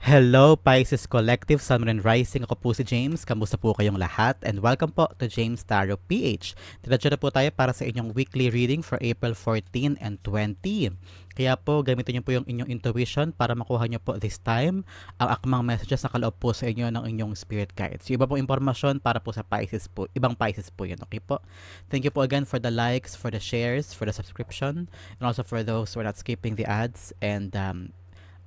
Hello Pisces Collective, Sun, Moon, and Rising. Ako po si James. Kamusta po kayong lahat? And welcome po to James Tarot PH. Diretso na po tayo para sa inyong weekly reading for April 14 and 20. Kaya po, gamitin niyo po yung inyong intuition para makuha niyo po this time ang akmang messages na kaloob po sa inyo ng inyong spirit guides. Yung iba pong impormasyon para po sa Pisces po, ibang Pisces po yun. Okay po? Thank you po again for the likes, for the shares, for the subscription, and also for those who are not skipping the ads and um,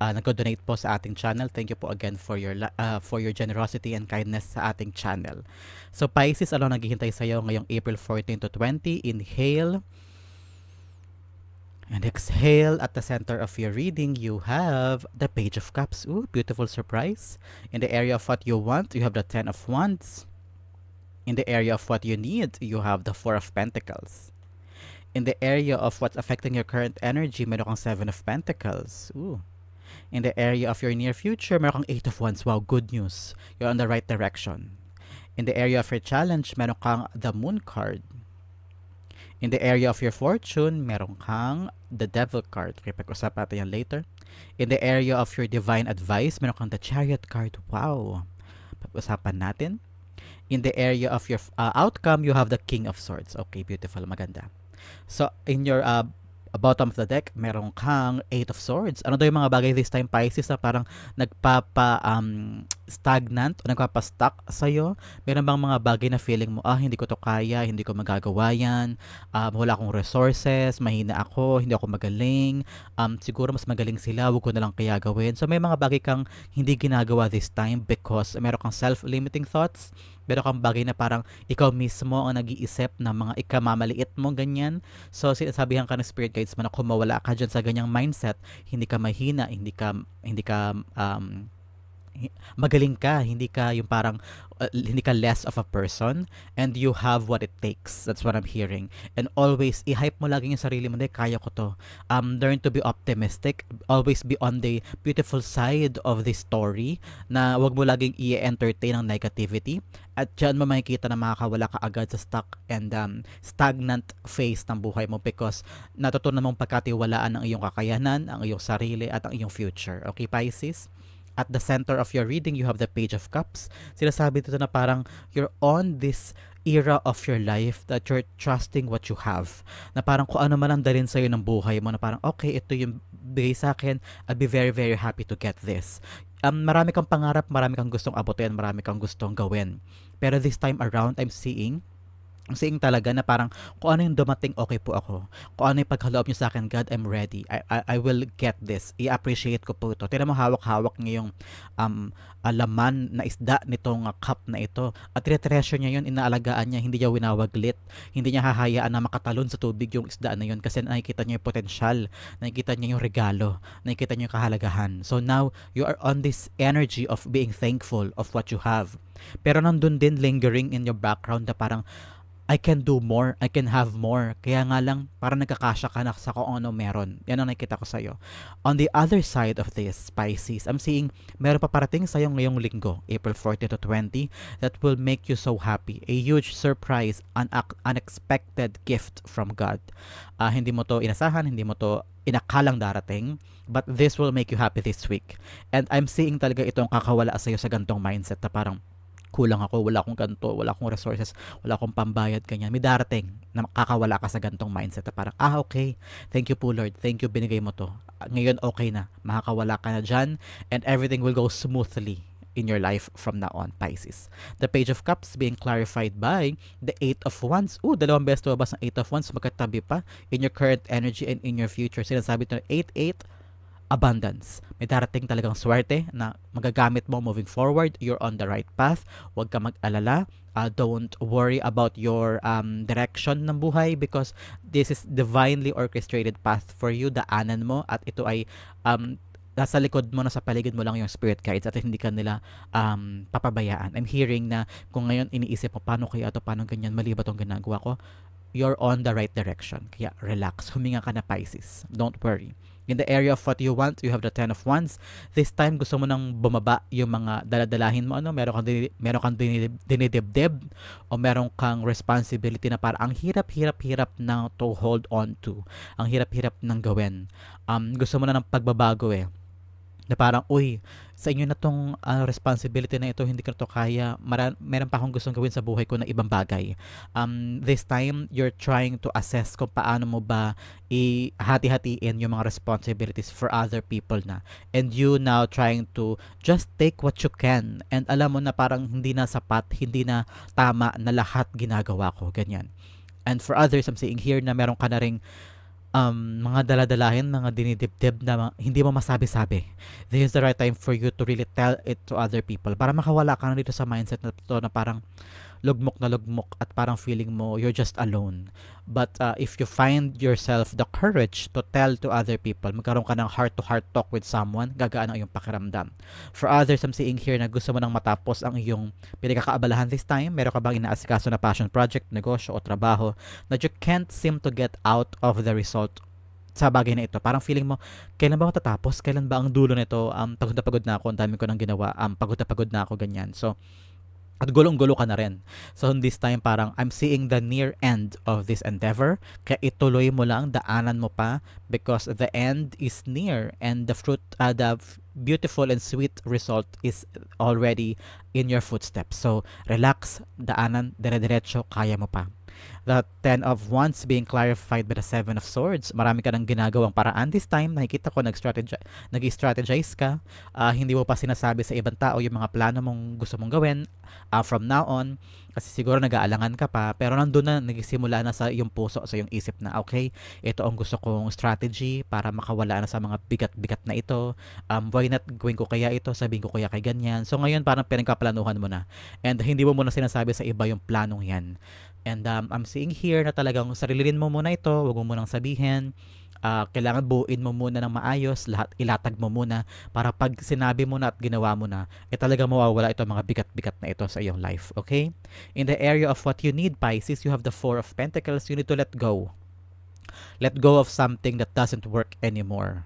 uh, nag-donate po sa ating channel. Thank you po again for your uh, for your generosity and kindness sa ating channel. So Pisces, ano naghihintay sa iyo ngayong April 14 to 20? Inhale. And exhale. At the center of your reading you have the page of cups. Ooh beautiful surprise. In the area of what you want you have the ten of wands. In the area of what you need you have the four of pentacles. In the area of what's affecting your current energy meron kang seven of pentacles. Ooh in the area of your near future, meron kang 8 of Wands. Wow, good news. You're on the right direction. In the area of your challenge, meron kang the Moon card. In the area of your fortune, meron kang the Devil card. Okay, pag-usap natin yan later. In the area of your divine advice, meron kang the Chariot card. Wow. Pag-usapan natin. In the area of your uh, outcome, you have the King of Swords. Okay, beautiful. Maganda. So, in your uh, bottom of the deck, meron kang Eight of Swords. Ano daw yung mga bagay this time, Pisces, na parang nagpapa um, stagnant o nagpapa-stuck sa'yo? Meron bang mga bagay na feeling mo, ah, hindi ko to kaya, hindi ko magagawa yan, um, wala akong resources, mahina ako, hindi ako magaling, um, siguro mas magaling sila, huwag ko na lang kaya gawin. So may mga bagay kang hindi ginagawa this time because meron kang self-limiting thoughts, meron kang bagay na parang ikaw mismo ang nag-iisip ng mga ikamamaliit mo, ganyan. So, sinasabihan ka ng spirit guides mo na kung mawala ka dyan sa ganyang mindset, hindi ka mahina, hindi ka, hindi ka, um, magaling ka, hindi ka yung parang uh, hindi ka less of a person and you have what it takes. That's what I'm hearing. And always i-hype mo lagi yung sarili mo, kaya ko to. Um learn to be optimistic, always be on the beautiful side of the story na wag mo laging i-entertain ang negativity at diyan mo makikita na makakawala ka agad sa stuck and um, stagnant phase ng buhay mo because natutunan mong pagkatiwalaan ang iyong kakayanan, ang iyong sarili at ang iyong future. Okay, Pisces? At the center of your reading, you have the Page of Cups. Sinasabi dito na parang you're on this era of your life that you're trusting what you have. Na parang kung ano man ang dalhin sa'yo ng buhay mo, na parang okay, ito yung bigay sa akin, I'll be very, very happy to get this. Um, marami kang pangarap, marami kang gustong abutin, marami kang gustong gawin. Pero this time around, I'm seeing seeing talaga na parang kung ano yung dumating, okay po ako. Kung ano yung pagkaloob nyo sa akin, God, I'm ready. I, I, I will get this. I-appreciate ko po ito. Tira mo hawak-hawak niya yung um, alaman na isda nitong uh, cup na ito. At treasure niya yun, inaalagaan niya, hindi niya winawaglit. Hindi niya hahayaan na makatalon sa tubig yung isda na yun kasi nakikita niya yung potensyal, nakikita niya yung regalo, nakikita niya yung kahalagahan. So now, you are on this energy of being thankful of what you have. Pero nandun din lingering in your background na parang I can do more, I can have more. Kaya nga lang, parang nagkakasya ka na sa kung ano meron. Yan ang nakikita ko sa'yo. On the other side of this, Pisces, I'm seeing meron pa parating sa'yo ngayong linggo, April 14 to 20, that will make you so happy. A huge surprise, an unexpected gift from God. Uh, hindi mo to inasahan, hindi mo to inakalang darating, but this will make you happy this week. And I'm seeing talaga itong kakawala sa'yo sa gantong mindset na parang, kulang ako, wala akong ganto, wala akong resources, wala akong pambayad, ganyan. May darating na makakawala ka sa gantong mindset na parang, ah, okay, thank you po Lord, thank you, binigay mo to. Ngayon, okay na, makakawala ka na dyan, and everything will go smoothly in your life from now on, Pisces. The Page of Cups being clarified by the Eight of Wands. Ooh, dalawang beses tumabas ng Eight of Wands, magkatabi pa in your current energy and in your future. Sinasabi ito 8-8, abundance. May darating talagang swerte na magagamit mo moving forward. You're on the right path. Huwag ka mag-alala. Uh, don't worry about your um, direction ng buhay because this is divinely orchestrated path for you. Daanan mo at ito ay um, nasa likod mo, nasa paligid mo lang yung spirit guides at hindi ka nila um, papabayaan. I'm hearing na kung ngayon iniisip mo, paano kaya to paano ganyan, mali ba itong ginagawa ko? You're on the right direction. Kaya relax, huminga ka na Pisces. Don't worry. In the area of what you want, you have the Ten of Wands. This time, gusto mo nang bumaba yung mga daladalahin mo. Ano? Meron kang, meron kang dinidibdib o meron kang responsibility na para ang hirap-hirap-hirap na to hold on to. Ang hirap-hirap ng gawin. Um, gusto mo na ng pagbabago eh na parang, uy, sa inyo na tong ah, responsibility na ito, hindi ko to kaya, Mara- meron pa akong gustong gawin sa buhay ko na ibang bagay. Um, this time, you're trying to assess kung paano mo ba i-hati-hatiin yung mga responsibilities for other people na. And you now trying to just take what you can. And alam mo na parang hindi na sapat, hindi na tama na lahat ginagawa ko. Ganyan. And for others, I'm saying here na meron ka na ring um, mga daladalahin, mga dinidibdib na mga- hindi mo masabi-sabi. This is the right time for you to really tell it to other people para makawala ka na dito sa mindset na to na parang lugmok na lugmok at parang feeling mo you're just alone. But uh, if you find yourself the courage to tell to other people, magkaroon ka ng heart-to-heart talk with someone, gagaan ang iyong pakiramdam. For others, I'm seeing here na gusto mo nang matapos ang iyong pinagkakaabalahan this time. Meron ka bang inaasikaso na passion project, negosyo o trabaho that you can't seem to get out of the result sa bagay na ito. Parang feeling mo, kailan ba matatapos? Kailan ba ang dulo nito? Um, pagod na pagod na ako, ang dami ko nang ginawa. Um, pagod na pagod na ako, ganyan. So, at gulong-gulo ka na rin. So, this time parang I'm seeing the near end of this endeavor. Kaya ituloy mo lang, daanan mo pa because the end is near and the fruit, uh, the beautiful and sweet result is already in your footsteps. So, relax, daanan, dire-diretso, kaya mo pa. The Ten of Wands being clarified by the Seven of Swords. Marami ka nang ginagawang paraan this time. Nakikita ko nag-strategize, nag-strategize ka. Ah, hindi mo pa sinasabi sa ibang tao yung mga plano mong gusto mong gawin ah, from now on. Kasi siguro nag-aalangan ka pa. Pero nandun na, nagsimula na sa iyong puso, sa iyong isip na, okay, ito ang gusto kong strategy para makawala na sa mga bigat-bigat na ito. Um, why not gawin ko kaya ito? Sabihin ko kaya kay ganyan. So ngayon parang pinagkaplanuhan mo na. And hindi mo muna sinasabi sa iba yung planong yan. And um, I'm seeing here na talagang sarilin mo muna ito, wag mo munang sabihin. Ah, kailangan buuin mo muna ng maayos, lahat ilatag mo muna para pag sinabi mo na at ginawa mo na, eh talaga mawawala ito mga bigat-bigat na ito sa iyong life, okay? In the area of what you need, Pisces, you have the Four of Pentacles, you need to let go. Let go of something that doesn't work anymore.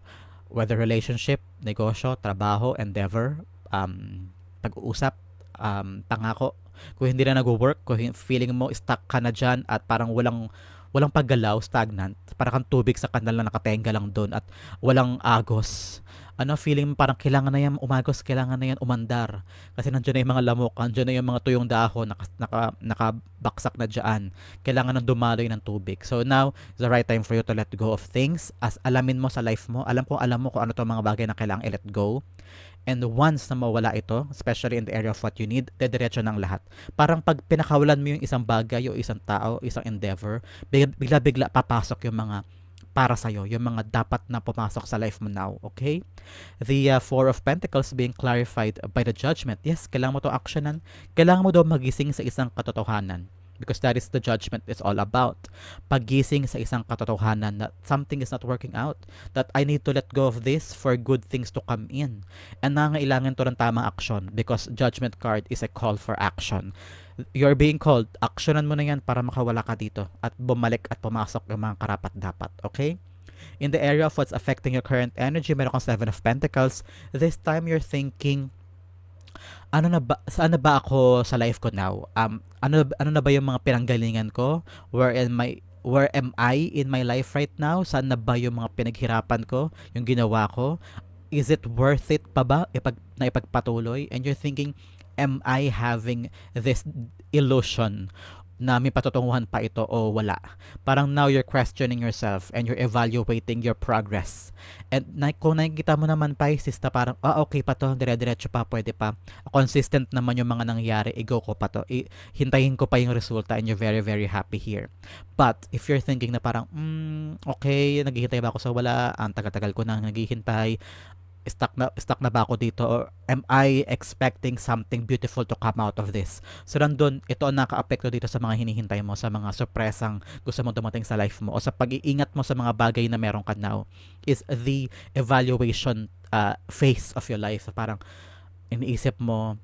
Whether relationship, negosyo, trabaho, endeavor, um, pag-uusap, um, pangako, kung hindi na nag-work, kung feeling mo stuck ka na dyan at parang walang walang paggalaw, stagnant, parang kang tubig sa kanal na nakatenga lang doon at walang agos. Ano, feeling parang kailangan na yan umagos, kailangan na yan umandar. Kasi nandiyan na yung mga lamok, nandiyan na yung mga tuyong dahon, naka, naka, nakabaksak na dyan. Kailangan ng dumaloy ng tubig. So now, is the right time for you to let go of things. As alamin mo sa life mo, alam ko, alam mo kung ano to mga bagay na kailangan i-let go. And once na mawala ito, especially in the area of what you need, dediretso ng lahat. Parang pag pinakawalan mo yung isang bagay o isang tao, isang endeavor, big- bigla-bigla papasok yung mga para sa'yo, yung mga dapat na pumasok sa life mo now, okay? The uh, Four of Pentacles being clarified by the judgment. Yes, kailangan mo to actionan. Kailangan mo daw magising sa isang katotohanan because that is the judgment it's all about. Pagising sa isang katotohanan that something is not working out, that I need to let go of this for good things to come in. And nangailangan to ng tamang action because judgment card is a call for action. You're being called, actionan mo na yan para makawala ka dito at bumalik at pumasok yung mga karapat dapat, okay? In the area of what's affecting your current energy, meron kang Seven of Pentacles. This time you're thinking, ano na ba, saan na ba ako sa life ko now? Um, ano, ano na ba yung mga pinanggalingan ko? Where am I, where am I in my life right now? Saan na ba yung mga pinaghirapan ko? Yung ginawa ko? Is it worth it pa ba ipag, na ipagpatuloy? And you're thinking, am I having this illusion na may patutunguhan pa ito o wala. Parang now you're questioning yourself and you're evaluating your progress. And na, kung nakikita mo naman Pisces na parang, ah okay pa to, dire-diretso pa, pwede pa. Consistent naman yung mga nangyari, i-go ko pa to. I- hintayin ko pa yung resulta and you're very, very happy here. But if you're thinking na parang, mm, okay, naghihintay ba ako sa wala, ang tagal-tagal ko nang naghihintay, stuck na stuck na ba ako dito or am I expecting something beautiful to come out of this? So nandun, ito ang naka-apekto dito sa mga hinihintay mo, sa mga sorpresang gusto mong dumating sa life mo o sa pag-iingat mo sa mga bagay na meron ka now is the evaluation uh, phase of your life. So parang iniisip mo,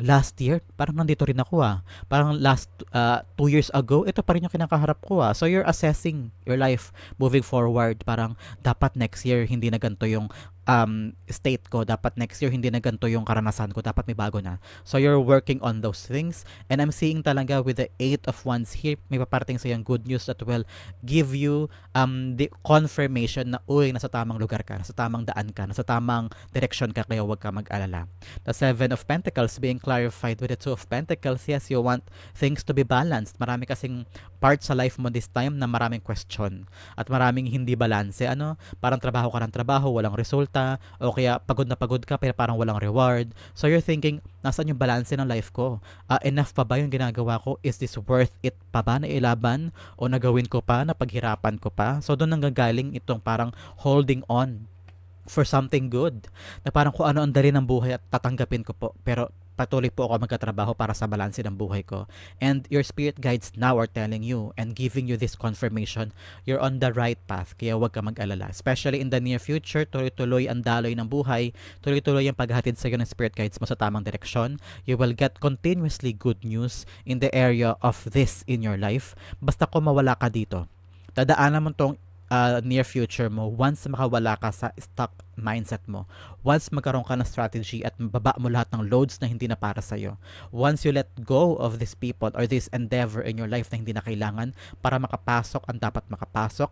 last year, parang nandito rin ako ah. Parang last uh, two years ago, ito pa rin yung kinakaharap ko ah. So you're assessing your life moving forward. Parang dapat next year, hindi na ganito yung um, state ko. Dapat next year hindi na ganito yung karanasan ko. Dapat may bago na. So you're working on those things. And I'm seeing talaga with the eight of wands here, may paparating sa yung good news that will give you um, the confirmation na, uy, nasa tamang lugar ka, nasa tamang daan ka, nasa tamang direction ka, kaya huwag ka mag-alala. The seven of pentacles being clarified with the two of pentacles. Yes, you want things to be balanced. Marami kasing part sa life mo this time na maraming question at maraming hindi balanse. Ano? Parang trabaho ka ng trabaho, walang resulta, o kaya pagod na pagod ka pero parang walang reward. So you're thinking, nasaan yung balance ng life ko? Uh, enough pa ba yung ginagawa ko? Is this worth it pa ba na ilaban? O nagawin ko pa, na paghirapan ko pa? So doon nanggagaling itong parang holding on for something good. Na parang kung ano ang dali ng buhay at tatanggapin ko po. Pero patuloy po ako magkatrabaho para sa balanse ng buhay ko. And your spirit guides now are telling you and giving you this confirmation, you're on the right path, kaya huwag ka mag-alala. Especially in the near future, tuloy-tuloy ang daloy ng buhay, tuloy-tuloy ang paghatid sa iyo ng spirit guides mo sa tamang direksyon. You will get continuously good news in the area of this in your life. Basta kung mawala ka dito, dadaanan mo tong uh, near future mo once makawala ka sa stuck mindset mo. Once magkaroon ka ng strategy at mababa mo lahat ng loads na hindi na para sa'yo. Once you let go of these people or this endeavor in your life na hindi na kailangan para makapasok ang dapat makapasok,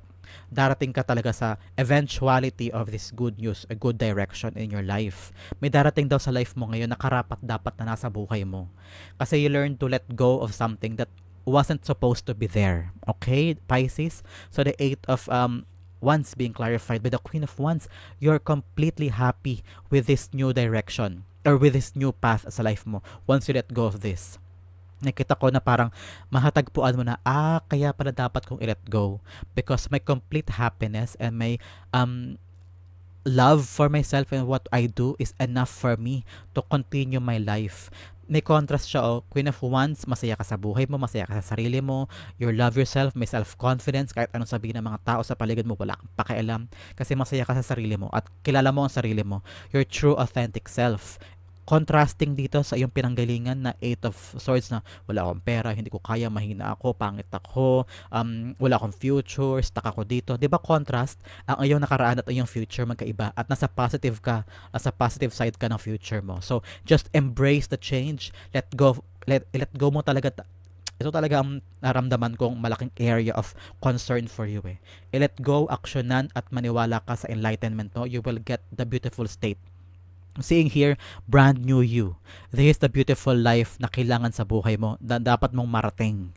darating ka talaga sa eventuality of this good news, a good direction in your life. May darating daw sa life mo ngayon na karapat dapat na nasa buhay mo. Kasi you learn to let go of something that wasn't supposed to be there. Okay, Pisces? So the eight of um wands being clarified by the queen of wands, you're completely happy with this new direction or with this new path sa life mo once you let go of this. Nakita ko na parang mahatagpuan mo na, ah, kaya pala dapat kong i-let go. Because my complete happiness and my um, love for myself and what I do is enough for me to continue my life may contrast siya, oh, Queen of Wands, masaya ka sa buhay mo, masaya ka sa sarili mo, you love yourself, may self-confidence, kahit anong sabihin ng mga tao sa paligid mo, wala kang pakialam, kasi masaya ka sa sarili mo, at kilala mo ang sarili mo, your true authentic self, contrasting dito sa iyong pinanggalingan na Eight of Swords na wala akong pera, hindi ko kaya, mahina ako, pangit ako, um, wala akong future, stuck ako dito. ba diba contrast? Ang iyong nakaraan at iyong future magkaiba at nasa positive ka, nasa positive side ka ng future mo. So, just embrace the change, let go, let, let go mo talaga ito talaga ang naramdaman kong malaking area of concern for you eh. I-let go, aksyonan at maniwala ka sa enlightenment mo, you will get the beautiful state seeing here, brand new you. This is the beautiful life na kailangan sa buhay mo, na dapat mong marating.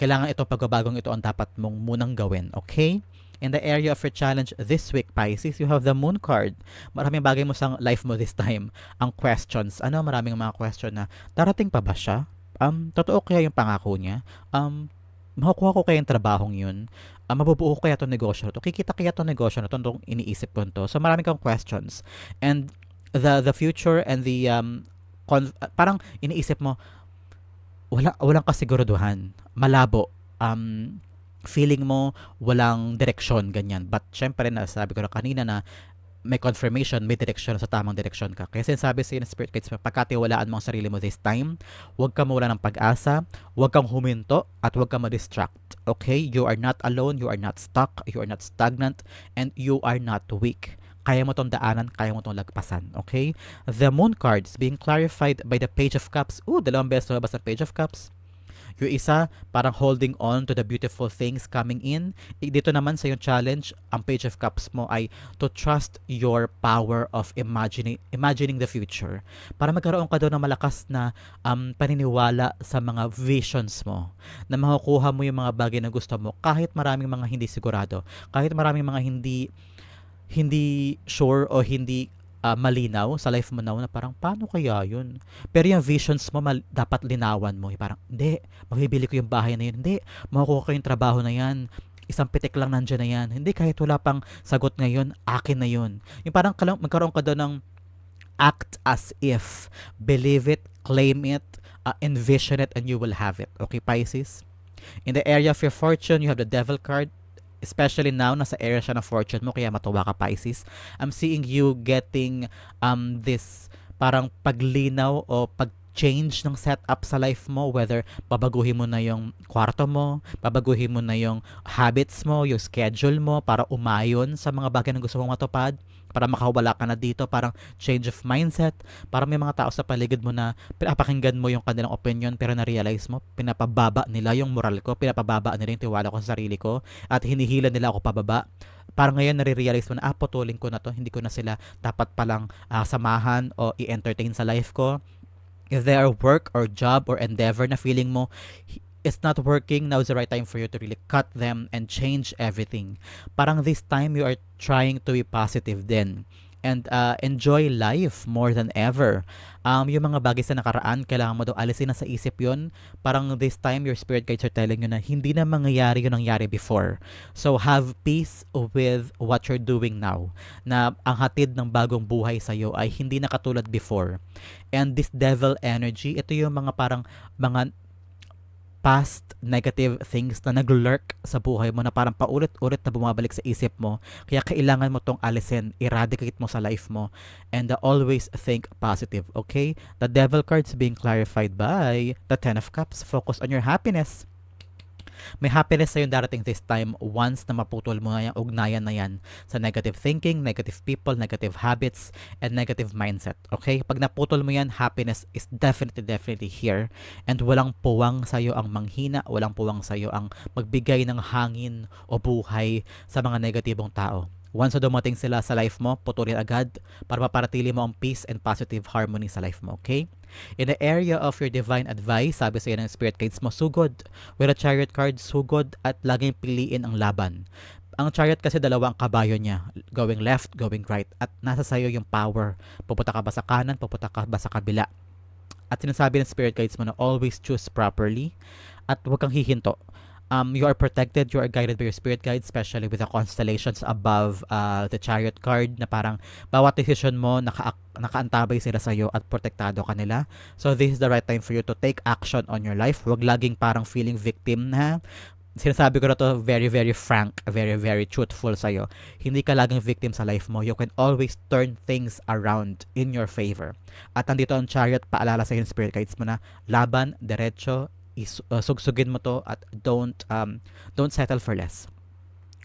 Kailangan ito, pagbabagong ito ang dapat mong munang gawin, okay? In the area of your challenge this week, Pisces, you have the Moon card. Maraming bagay mo sa life mo this time. Ang questions, ano, maraming mga question na, darating pa ba siya? Um, totoo kaya yung pangako niya? Um, makukuha ko kaya yung trabahong yun? Uh, mabubuo kaya itong negosyo na to? Kikita kaya itong negosyo na to? Itong iniisip ko to? So, maraming kang questions. And the the future and the um con- parang iniisip mo wala walang kasiguraduhan malabo um feeling mo walang direksyon ganyan but syempre na sabi ko na kanina na may confirmation, may direction sa tamang direction ka. Kaya sinasabi sa Spirit Guides, pagkatiwalaan mo ang sarili mo this time, huwag ka mawala ng pag-asa, huwag kang huminto, at huwag kang ma-distract. Okay? You are not alone, you are not stuck, you are not stagnant, and you are not weak kaya mo tong daanan, kaya mo tong lagpasan. Okay? The moon cards being clarified by the page of cups. Ooh, dalawang beses lumabas ang page of cups. Yung isa, parang holding on to the beautiful things coming in. Dito naman sa yung challenge, ang page of cups mo ay to trust your power of imagining, imagining the future. Para magkaroon ka daw ng malakas na um, paniniwala sa mga visions mo. Na makukuha mo yung mga bagay na gusto mo kahit maraming mga hindi sigurado. Kahit maraming mga hindi hindi sure o hindi uh, malinaw sa life mo now na parang paano kaya yun? Pero yung visions mo mal- dapat linawan mo. Yung parang hindi, mabibili ko yung bahay na yun. Hindi, makukuha ko yung trabaho na yan. Isang pitik lang nandiyan na yan. Hindi, kahit wala pang sagot ngayon, akin na yun. Yung parang magkaroon ka doon ng act as if. Believe it, claim it, uh, envision it, and you will have it. Okay, Pisces? In the area of your fortune, you have the devil card especially now nasa area siya ng fortune mo kaya matuwa ka Pisces. I'm seeing you getting um this parang paglinaw o pag change ng setup sa life mo, whether babaguhin mo na yung kwarto mo, babaguhin mo na yung habits mo, yung schedule mo para umayon sa mga bagay na gusto mong matupad, para makawala ka na dito, parang change of mindset, parang may mga tao sa paligid mo na pinapakinggan mo yung kanilang opinion pero na-realize mo, pinapababa nila yung moral ko, pinapababa nila yung tiwala ko sa sarili ko at hinihila nila ako pababa parang ngayon nare-realize mo na ah, putulin ko na to, hindi ko na sila dapat palang uh, samahan o i-entertain sa life ko. If there work or job or endeavor na feeling mo it's not working, now is the right time for you to really cut them and change everything. Parang this time you are trying to be positive then and uh, enjoy life more than ever. Um, yung mga bagay sa nakaraan, kailangan mo daw alisin na sa isip yon. Parang this time, your spirit guides are telling you na hindi na mangyayari yung nangyari before. So, have peace with what you're doing now. Na ang hatid ng bagong buhay sa'yo ay hindi na katulad before. And this devil energy, ito yung mga parang mga past negative things na nag-lurk sa buhay mo na parang paulit-ulit na bumabalik sa isip mo. Kaya kailangan mo tong alisin, eradicate mo sa life mo, and uh, always think positive, okay? The devil cards being clarified by the Ten of Cups. Focus on your happiness. May happiness sa'yo darating this time once na maputol mo na yung ugnayan na yan sa negative thinking, negative people, negative habits, and negative mindset. Okay? Pag naputol mo yan, happiness is definitely, definitely here. And walang puwang sa'yo ang manghina, walang puwang sa'yo ang magbigay ng hangin o buhay sa mga negatibong tao. Once na dumating sila sa life mo, putulin agad para maparatili mo ang peace and positive harmony sa life mo, okay? In the area of your divine advice, sabi sa ng spirit guides mo, sugod. With a chariot card, sugod at laging piliin ang laban. Ang chariot kasi dalawa ang kabayo niya, going left, going right, at nasa sayo yung power. Pupunta ka ba sa kanan, pupunta ka ba sa kabila. At sinasabi ng spirit guides mo na always choose properly at huwag kang hihinto um, you are protected, you are guided by your spirit guide, especially with the constellations above uh, the chariot card na parang bawat decision mo, naka, nakaantabay sila sa iyo at protektado ka nila. So this is the right time for you to take action on your life. Huwag laging parang feeling victim na sinasabi ko na to very, very frank, very, very truthful sa'yo. Hindi ka laging victim sa life mo. You can always turn things around in your favor. At nandito ang chariot, paalala sa yung spirit guides mo na laban, derecho, is, uh, sugsugin mo to at don't um, don't settle for less.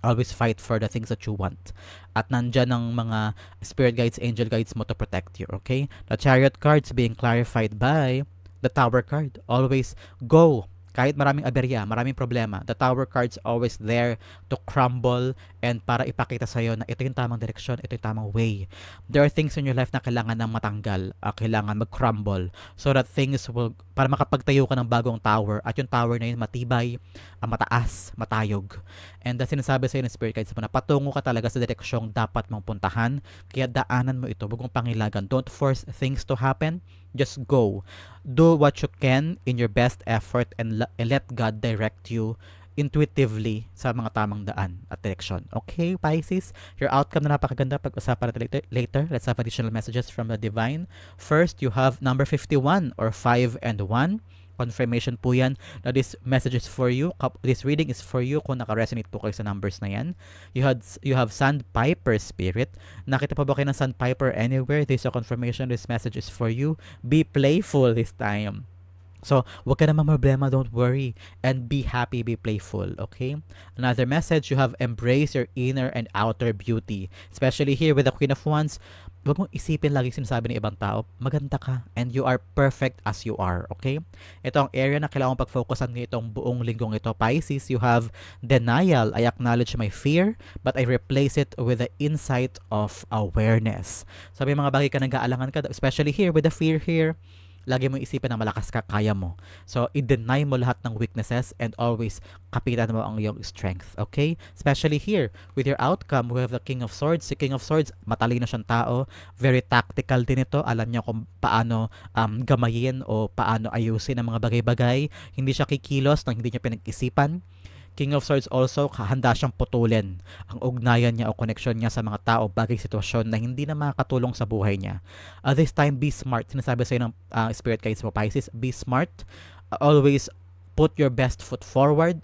Always fight for the things that you want. At nandyan ang mga spirit guides angel guides mo to protect you okay? The chariot cards being clarified by the tower card. Always go kahit maraming aberya, maraming problema, the tower card's always there to crumble and para ipakita sa iyo na ito yung tamang direksyon, ito yung tamang way. There are things in your life na kailangan nang matanggal, uh, kailangan mag-crumble so that things will, para makapagtayo ka ng bagong tower at yung tower na yun matibay, uh, mataas, matayog. And uh, sinasabi sa iyo ng spirit guides mo na patungo ka talaga sa direksyong dapat mong puntahan, kaya daanan mo ito, huwag pangilagan. Don't force things to happen, just go. Do what you can in your best effort and, and let God direct you intuitively sa mga tamang daan at direction. Okay, Pisces? Your outcome na napakaganda. Pag-usapan natin later, later. Let's have additional messages from the divine. First, you have number 51 or 5 and 1 confirmation po yan na this message is for you. This reading is for you kung naka-resonate po kayo sa numbers na yan. You, had, you have Sandpiper Spirit. Nakita pa ba kayo ng Sandpiper anywhere? This is a confirmation. This message is for you. Be playful this time. So, wag ka naman problema, don't worry. And be happy, be playful, okay? Another message, you have embrace your inner and outer beauty. Especially here with the Queen of Wands, wag mong isipin lagi sinasabi ng ibang tao, maganda ka and you are perfect as you are, okay? Ito ang area na kailangan pag-focusan nitong buong linggong ito. Pisces, you have denial. I acknowledge my fear, but I replace it with the insight of awareness. Sabi mga bagay ka nag-aalangan ka, especially here with the fear here, lagi mo isipin na malakas ka, kaya mo. So, i-deny mo lahat ng weaknesses and always kapitan mo ang iyong strength. Okay? Especially here, with your outcome, we have the King of Swords. Si King of Swords, matalino siyang tao. Very tactical din ito. Alam niya kung paano um, gamayin o paano ayusin ang mga bagay-bagay. Hindi siya kikilos nang hindi niya pinag-isipan King of Swords also, handa siyang putulin ang ugnayan niya o connection niya sa mga tao, bagay sitwasyon na hindi na makakatulong sa buhay niya. Uh, this time, be smart. Sinasabi sa'yo ng uh, spirit guides mo, Pisces, be smart. Uh, always put your best foot forward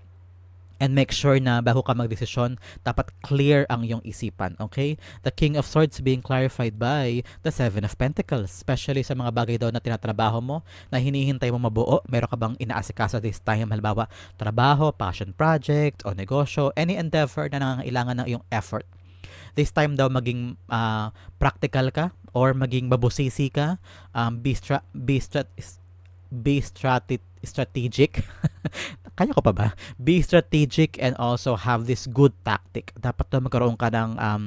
and make sure na bago ka magdesisyon, dapat clear ang iyong isipan, okay? The King of Swords being clarified by the Seven of Pentacles, especially sa mga bagay daw na tinatrabaho mo, na hinihintay mo mabuo, meron ka bang inaasikaso this time, halimbawa, trabaho, passion project, o negosyo, any endeavor na nangangailangan ng iyong effort This time daw maging ah, practical ka or maging mabusisi ka. Um, be, stra- be, stra- be strate- strategic. Kaya ko pa ba? Be strategic and also have this good tactic. Dapat daw magkaroon ka ng um,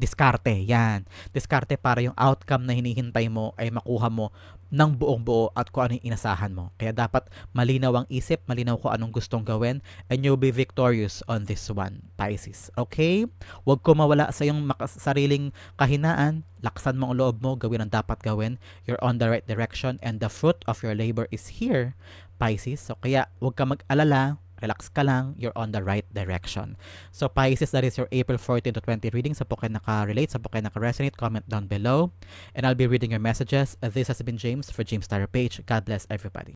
diskarte. Yan. Diskarte para yung outcome na hinihintay mo ay makuha mo ng buong buo at kung ano yung inasahan mo. Kaya dapat malinaw ang isip, malinaw kung anong gustong gawin, and you'll be victorious on this one, Pisces. Okay? Huwag ko mawala sa iyong sariling kahinaan. Laksan mo ang loob mo, gawin ang dapat gawin. You're on the right direction and the fruit of your labor is here, Pisces. So kaya huwag ka mag-alala, relax ka lang, you're on the right direction. So Pisces, that is your April 14 to 20 reading. Sa po kayo naka-relate, sa po kayo naka-resonate, comment down below. And I'll be reading your messages. This has been James for James Tyler Page. God bless everybody.